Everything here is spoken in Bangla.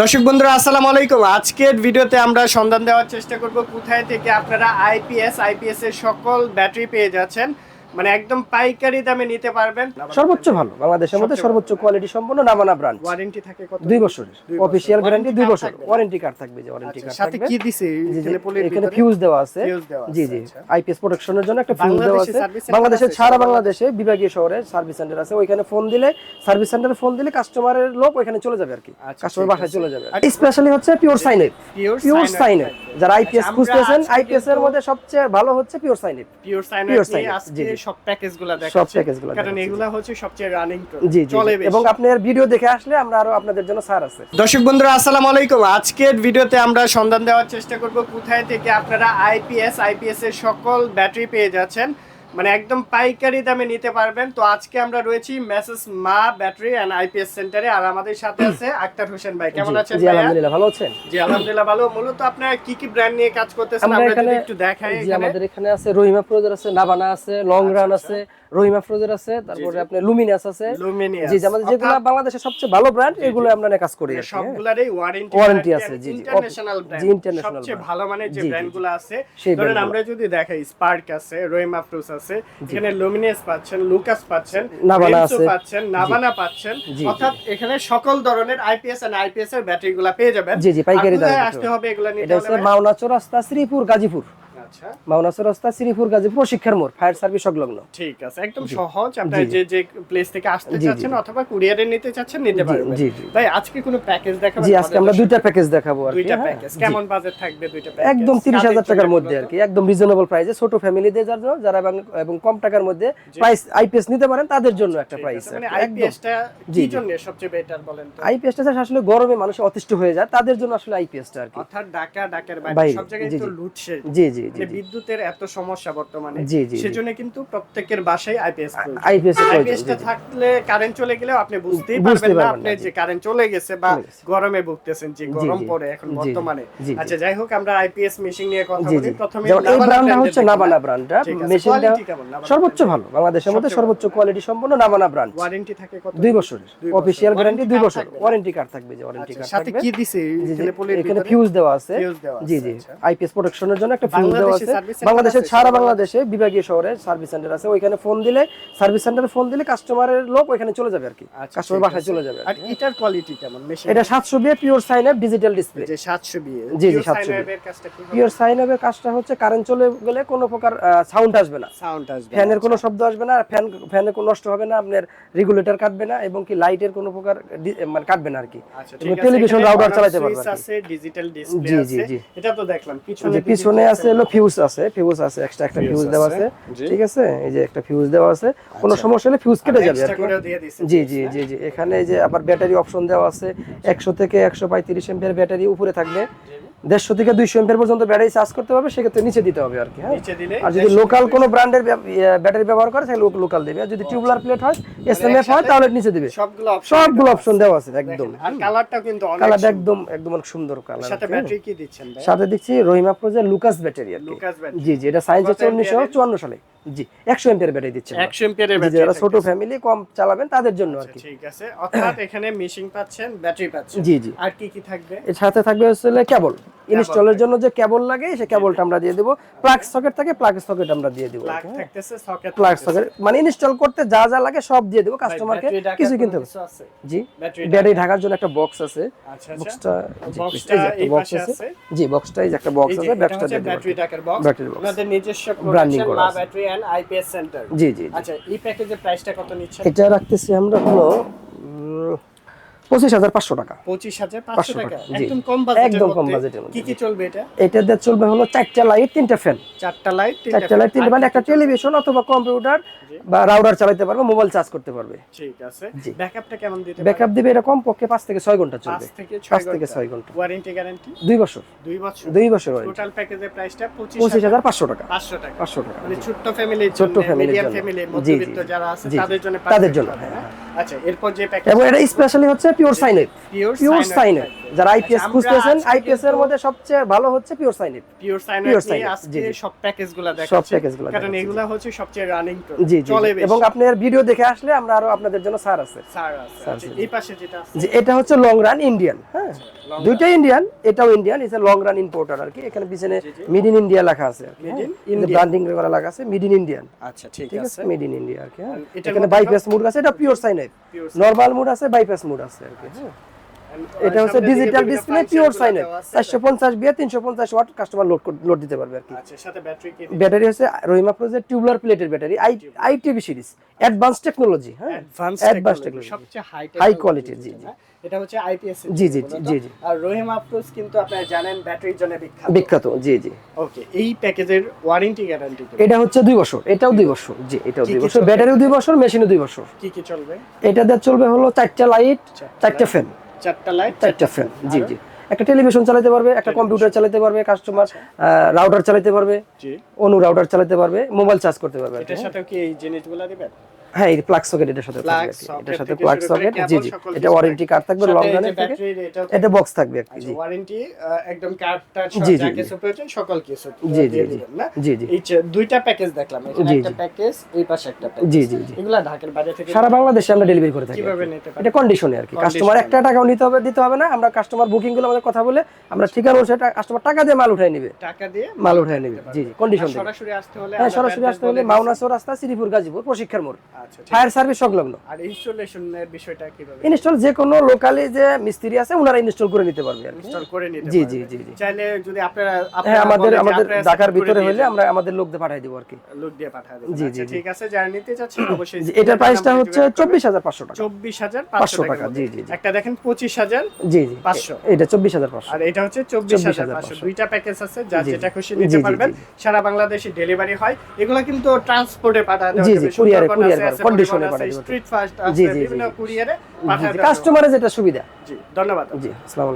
দর্শক বন্ধুরা, আসসালামু আলাইকুম। আজকের ভিডিওতে আমরা সন্ধান দেওয়ার চেষ্টা করব কোথায় থেকে আপনারা আইপিএস আইপিএস এর সকল ব্যাটারি পেয়ে যাচ্ছেন। মানে একদম পাইকারি দামে নিতে পারবেন। সর্বোচ্চ ভালো। বাংলাদেশের মধ্যে সর্বোচ্চ কোয়ালিটি সম্পন্ন নামানা ওয়ারেন্টি থাকে কত? দুই বছরের। গ্যারান্টি দুই বছর ওয়ারেন্টি কার্ড থাকবে যে ওয়ারেন্টি আচ্ছা, কার্ড সাথে কি দিছে? এখানে? ফিউজ দেওয়া আছে। জি জি। আচ্ছা। আইপিএস প্রোটেকশনের জন্য একটা ফিউজ দেওয়া আছে। বাংলাদেশের সারা বাংলাদেশে বিভাগীয় শহরে সার্ভিস সেন্টার আছে। ওইখানে ফোন দিলে সার্ভিস সেন্টারে ফোন দিলে কাস্টমারের লোক ওইখানে চলে যাবে আর কি আচ্ছা, কাস্টমার বাসায় চলে যাবে। স্পেশালি হচ্ছে পিওর Pure পিওর থাকবে। যারা আইপিএস আচ্ছা, খুঁজতেছেন আইপিএস এর মধ্যে সবচেয়ে ভালো হচ্ছে পিওর সাইনের পিওর সাইনাইড Pure নিয়ে সব প্যাকেজগুলো সব প্যাকেজগুলো কারণ দেখাচ্ছি। এগুলা হচ্ছে সবচেয়ে রানিং জি চলে এবং আপনার ভিডিও দেখে আসলে আমরা আরও আপনাদের জন্য সার আছে। দর্শক বন্ধুরা আসসালামু আলাইকুম। আজকের ভিডিওতে আমরা সন্ধান দেওয়ার চেষ্টা করব কোথায় থেকে আপনারা আইপিএস আইপিএস এর সকল ব্যাটারি পেয়ে যাচ্ছেন। মানে একদম পাইকারি দামে নিতে পারবেন। তো আজকে আমরা রয়েছি মেসেস মা ব্যাটারি এন্ড আইপিএস সেন্টারে আর আমাদের সাথে আছে আক্তার হোসেন ভাই। কেমন আছেন জি আলহামদুলিল্লাহ ভালো আছেন? জি আলহামদুলিল্লাহ ভালো। মূলত আপনারা কি কি ব্র্যান্ড নিয়ে কাজ করতেছেন? আমরা যদি একটু দেখাই জি আমাদের এখানে আছে রহিমা ফ্রোজের আছে নাবানা আছে লং রান আছে রহিমা ফ্রোজের আছে তারপরে আপনার লুমিনাস আছে। লুমিনিয়াস জি জি, আমাদের যেগুলো বাংলাদেশের সবচেয়ে ভালো ব্র্যান্ড এগুলো আমরা নিয়ে কাজ করি কি, হ্যাঁ। ওয়ারেন্টি আছে, জি, জি। ইন্টারন্যাশনাল জি, ব্র্যান্ড international সবচেয়ে ভালো মানের যে জি, জি, ব্র্যান্ডগুলো আছে ধরেন আমরা যদি দেখাই স্পার্ক আছে রোহিমা আছে এখানে লুমিনেস পাচ্ছেন লুকাস পাচ্ছেন নাভানা আছে। পাচ্ছেন নাভানা পাচ্ছেন। অর্থাৎ এখানে সকল ধরনের আইপিএস এন্ড আইপিএস এর ব্যাটারিগুলো পেয়ে যাবেন জি, জি, পাইকারি দাম আসতে হবে এগুলা নিতে এটা হচ্ছে? মাওনা চৌরাস্তা শ্রীপুর গাজীপুর আচ্ছা। চৌরাস্তা শ্রীপুর গাজীপুর শিক্ষার মোড় ফায়ার সার্ভিস সংলগ্ন। ঠিক আছে একদম সহজ। জি। যে যে প্লেস থেকে আসতে। চাচ্ছেন অথবা কুরিয়ারে নিতে চাচ্ছেন নিতে পারবেন। ভাই আজকে কোনো প্যাকেজ দেখাবেন? জি আজকে আমরা দুইটা প্যাকেজ দেখাবো আর দুইটা। প্যাকেজ কেমন বাজেট থাকবে দুইটা প্যাকেজ একদম তিরিশ হাজার কাদের টাকার মধ্যে আর কি একদম রিজনেবল প্রাইসে ছোট ফ্যামিলিদের যারা যারা এবং- কম টাকার মধ্যে প্রাইস আইপিএস নিতে পারেন তাদের জন্য একটা প্রাইস মানে আইপিএসটা কি জন্য সবচেয়ে বেটার বলেন তো? আইপিএসটা আসলে গরমে মানুষ অতিষ্ঠ হয়ে যায় তাদের জন্য আসলে আইপিএসটা আর কি। অর্থাৎ ঢাকা ঢাকার বাইরে, সব জায়গায় তো লুটছে জি জি। জি মানে বিদ্যুতের এত সমস্যা বর্তমানে। সেজন্য কিন্তু প্রত্যেকের বাসায় আইপিএস আইপিএস আইপিএসটা। থাকলে কারেন্ট চলে গেলেও আপনি বুঝতেই পারবেন না আপনি যে কারেন্ট চলে গেছে বা গরমে ভুগতেছেন যে গরম পড়ে এখন। বর্তমানে। আচ্ছা যাই হোক আমরা আইপিএস মেশিন নিয়ে কথা বলি। প্রথমে এই ব্র্যান্ডটা হচ্ছে নাবানা ব্র্যান্ডটা মেশিনটা সর্বোচ্চ ভালো। বাংলাদেশের মধ্যে সর্বোচ্চ কোয়ালিটি সম্পন্ন নাবানা ব্র্যান্ড ওয়ারেন্টি থাকে কত? দুই বছরের। অফিসিয়াল গ্যারান্টি দুই বছর। ওয়ারেন্টি কার্ড থাকবে যে ওয়ারেন্টি আচ্ছা, কার্ড সাথে কি দিছে? এখানে? ফিউজ দেওয়া আছে। জি জি। আচ্ছা। আইপিএস প্রোটেকশনের জন্য একটা ফিউজ আছে। বাংলাদেশের সারা বাংলাদেশে বিভাগীয় শহরে সার্ভিস সেন্টার আছে। ওইখানে ফোন দিলে সার্ভিস সেন্টারে ফোন দিলে কাস্টমারের লোক ওইখানে চলে যাবে আর কি। আচ্ছা, কাস্টমার বাসায় চলে যাবে আর আর এটার কোয়ালিটি কেমন? এটা সাতশো VA pure sine up digital display যে 700 বিয়ে জি, জি, Pure 700 sine wave এর কাজটা কি হবে? পিওর সাইন আপের কাজটা হচ্ছে কারেন্ট চলে গেলে কোনো প্রকার সাউন্ড আসবে না। সাউন্ড আসবে ফ্যানের কোনো শব্দ আসবে না ফ্যান ফ্যানের কোনো নষ্ট হবে না আপনার রেগুলেটর কাটবে না এবং কি লাইটের কোনো প্রকার মানে কাটবে না আর কি। আচ্ছা টেলিভিশন রাউটার চালাতে পারবে আর। আছে ডিজিটাল ডিসপ্লে আছে। এটা তো দেখলাম পিছনে পিছনে আছে। হলো ফিউজ আছে ফিউজ আছে এক্সট্রা একটা ফিউজ দেওয়া আছে, ঠিক আছে? এই যে একটা ফিউজ দেওয়া আছে কোনো সমস্যা হলে ফিউজ কেটে যাবে জি জি জি জি। এখানে এই যে আবার ব্যাটারি অপশন দেওয়া আছে একশো থেকে একশো পঁয়ত্রিশ এম্পিয়ার ব্যাটারি উপরে থাকবে। দেড়শো থেকে দুইশো এমপের পর্যন্ত ব্যাটারি চার্জ করতে পারবে সেক্ষেত্রে নিচে দিতে হবে আর কি হ্যাঁ? আর যদি লোকাল কোনো ব্র্যান্ডের ব্যাটারি ব্যবহার করে তাহলে লোকাল দেবে। আর যদি টিউবলার প্লেট হয় হয় তাহলে নিচে দিবে। সবগুলো অপশন দেওয়া আছে। একদম। আর কালারটাও কিন্তু অনেক কালারটা একদম একদম অনেক সুন্দর কালার সাথে ব্যাটারি কি দিচ্ছেন সাথে দেখছি রহিমা প্রজা লুকাস ব্যাটারি আর কি। জি জি এটা সায়েন্স হচ্ছে উনিশশো চুয়ান্ন সালে। জি একশো এম্পিয়ার ব্যাটারি দিচ্ছে 100 এম্পিয়ারের ব্যাটারি যারা ছোট ফ্যামিলি কম চালাবেন তাদের জন্য আর কি। ঠিক আছে। অর্থাৎ এখানে মেশিং পাচ্ছেন ব্যাটারি পাচ্ছেন। জি জি। আর কি কি থাকবে? এর সাথে থাকবে হচ্ছে কেবল ইনস্টলের জন্য যে কেবল লাগে সেই কেবলটা আমরা দিয়ে দেবো। প্লাগ সকেট থাকে প্লাগ সকেট আমরা দিয়ে দেবো। প্লাগ থাকতেছে সকেট প্লাগ সকেট মানে ইনস্টল করতে যা যা লাগে সব দিয়ে দেবো কাস্টমারকে কিছু কিনতে হবে জি। ব্যাটারি ঢাকার জন্য একটা বক্স আছে। আচ্ছা আচ্ছা। বক্সটা বক্সটা এই পাশে আছে। জি বক্সটা এই যে একটা বক্স আছে দিয়ে ব্যাটারি টাকার বক্স। আপনাদের নিজস্ব প্রোডাকশন আছে। ব্যাটারি এন্ড আইপিএস সেন্টার জি জি আচ্ছা এই প্যাকেজের প্রাইসটা কত নিচ্ছে এটা রাখতেছি আমরা হলো পঁচিশ হাজার পাঁচশো টাকা। পঁচিশ হাজার পাঁচশো টাকা। একদম কম বাজেটের একদম কম মধ্যে। বাজেটের মধ্যে, কি কি চলবে এটা? এটা দিয়ে চলবে হলো চারটা লাইট তিনটা ফ্যান চারটা লাইট চারটা লাইট তিনটা মানে একটা টেলিভিশন অথবা কম্পিউটার বা রাউটার চালাতে পারবে মোবাইল চার্জ করতে পারবে। ঠিক আছে। ব্যাকআপটা কেমন দিতে ব্যাকআপ দিবে পক্ষে পাঁচ থেকে ছয় ঘণ্টা পাঁচ চলবে থেকে পাঁচ ছয় থেকে ঘণ্টা। ছয় ঘণ্টা। ওয়ারেন্টি গ্যারান্টি দুই বছর। দুই বছর। দুই বছর warranty। টোটাল প্যাকেজের প্রাইসটা পঁচিশ পঁচিশ হাজার পাঁচশো টাকা। পাঁচশো টাকা। পাঁচশো টাকা। মানে ছোট্ট ফ্যামিলির জন্য মিডিয়াম ফ্যামিলি। মধ্যবিত্ত যারা আছে। তাদের জন্য তাদের জন্য? আচ্ছা এরপর যে প্যাকেজ এবং এটা স্পেশালি হচ্ছে পিওর সাইনের পিওর সাইনেট সাইনের যারা আইপিএস আচ্ছা, খুঁজতেছেন আইপিএস এর মধ্যে সবচেয়ে ভালো হচ্ছে পিওর সাইনিপ পিওর সাইন Pure নিয়ে আজকে জি, জি। সব প্যাকেজগুলো সব দেখাচ্ছি। প্যাকেজগুলো কারণ। এগুলা হচ্ছে সবচেয়ে রানিং জি জি চলে জি। এবং আপনার ভিডিও দেখে আসলে আমরা আরও আপনাদের জন্য ছাড় আছে। স্যার আছে স্যার আচ্ছা, আছে। এই পাশে যেটা আছে। যে এটা হচ্ছে লং রান ইন্ডিয়ান হ্যাঁ? long দুইটাই ইন্ডিয়ান এটাও Indian it's long run importer আর কি। এখানে পিছনে জি, জি। মিড ইন ইন্ডিয়া লেখা আছে Made ইন। ব্র্যান্ডিং করা লেখা আছে মিড ইন ইন্ডিয়ান আচ্ছা ঠিক আছে? মিড ইন ইন্ডিয়া আর কি এখানে বাইপাস মুড আছে এটা পিওর সাইনাইপ নরমাল মুড আছে বাইপাস মুড আছে আর কি হ্যাঁ? এটা uh, হচ্ছে ডিজিটাল ডিসপ্লে পিওরগুলো সাইনাইপ দেওয়া আছে। চারশো পঞ্চাশ বিয়ে তিনশো পঞ্চাশ ওয়াট কাস্টমার লোড লোড দিতে পারবে আর কি। আচ্ছা সাথে ব্যাটারি কি ব্যাটারি হচ্ছে রহিমা প্রোজের টিউবুলার প্লেটের battery I ITV series advance technology হ্যাঁ? অ্যাডভান্স টেকনোলজি সবচেয়ে হাই জি, জি। এটা হচ্ছে আইপিএস জি, জি, জি, জি। আর রহিম আফরোজ কিন্তু আপনারা জানেন ব্যাটারির জন্য বিখ্যাত। বিখ্যাত জি জি। ওকে এই প্যাকেজের ওয়ারেন্টি গ্যারান্টি এটা হচ্ছে দুই বছর এটাও দুই বছর জি এটাও কি দুই কি বছর। ব্যাটারিও দুই বছর মেশিনও দুই বছর। কি কি চলবে? এটা দিয়ে চলবে হলো চারটা লাইট চারটা ফ্যান চারটা লাইট চারটা ফ্যান জি জি। একটা টেলিভিশন চালাতে পারবে একটা কম্পিউটার চালাতে পারবে কাস্টমার রাউটার চালাতে পারবে অনু রাউটার চালাতে পারবে মোবাইল চার্জ করতে পারবে এটার হ্যাঁ। সাথে কি এই জিনিসগুলো দিবেন? হ্যাঁ এই প্লাগ সকেট এটার সাথে এটার সাথে প্লাগ সকেট জি জি এটা ওয়ারেন্টি কার্ড থাকবে লং রানের থেকে এটা বক্স থাকবে কি জি। ওয়ারেন্টি একদম যা কিছু প্রয়োজন সকল কিছু জি, জি, জি। জি জি। এই দুইটা প্যাকেজ দেখলাম এখানে একটা প্যাকেজ এই পাশে একটা প্যাকেজ জি জি এগুলা ঢাকার বাইরে থেকে সারা বাংলাদেশে আমরা ডেলিভারি করে থাকি কীভাবে নিতে পারে? এটা কন্ডিশনে আর কি। কাস্টমার একটা টাকাও নিতে হবে দিতে হবে না। আমরা কাস্টমার বুকিংগুলো আমাদের কথা বলে আমরা ঠিকানা অনুসারে কাস্টমার টাকা দিয়ে মাল উঠাই নিবে। টাকা দিয়ে মাল উঠাই নিবে। জি জি কন্ডিশন সরাসরি আসতে হলে হ্যাঁ সরাসরি আসতে হলে বলে মাওনাসো রাস্তা শ্রীপুর গাজীপুর প্রশিক্ষার মোড়। আচ্ছা ফায়ার সার্ভিস সংলগ্ন। আর ইনস্টলেশনের বিষয়টা কীভাবে? ইনস্টল যে কোনো লোকালি যে মিস্ত্রি আছে ওনারা ইনস্টল করে নিতে পারবে ইনস্টল করে নিতে জি, জি, জি, জি। চাইলে যদি আপনারা হ্যাঁ আমাদের আমাদের ঢাকার ভিতরে হলে আমরা আমাদের লোক দিয়ে দেবো আর কি। লোক দিয়ে পাঠিয়ে দেবেন। জি, আচ্ছা জি। ঠিক আছে যারা নিতে চাচ্ছেন অবশ্যই এটার প্রাইসটা হচ্ছে চব্বিশ হাজার পাঁচশো টাকা। চব্বিশ হাজার পাঁচশো পাঁচশো টাকা, টাকা জি, জি। একটা দেখেন পঁচিশ হাজার জি জি। পাঁচশো। এটা চব্বিশ হাজার পাঁচশো। আর এটা হচ্ছে 24,500 দুইটা প্যাকেজ আছে যা যেটা খুশি নিতে পারবেন। সারা বাংলাদেশে ডেলিভারি হয়। এগুলো কিন্তু ট্রান্সপোর্টে পাঠাতে জি, জি, courier এ, পাঠাতে হবে। স্ট্রিট ফাস্ট আছে বিভিন্ন কুরিয়ারে পাঠাতে যেটা সুবিধা। জি ধন্যবাদ। জি আসসালামু আলাইকুম।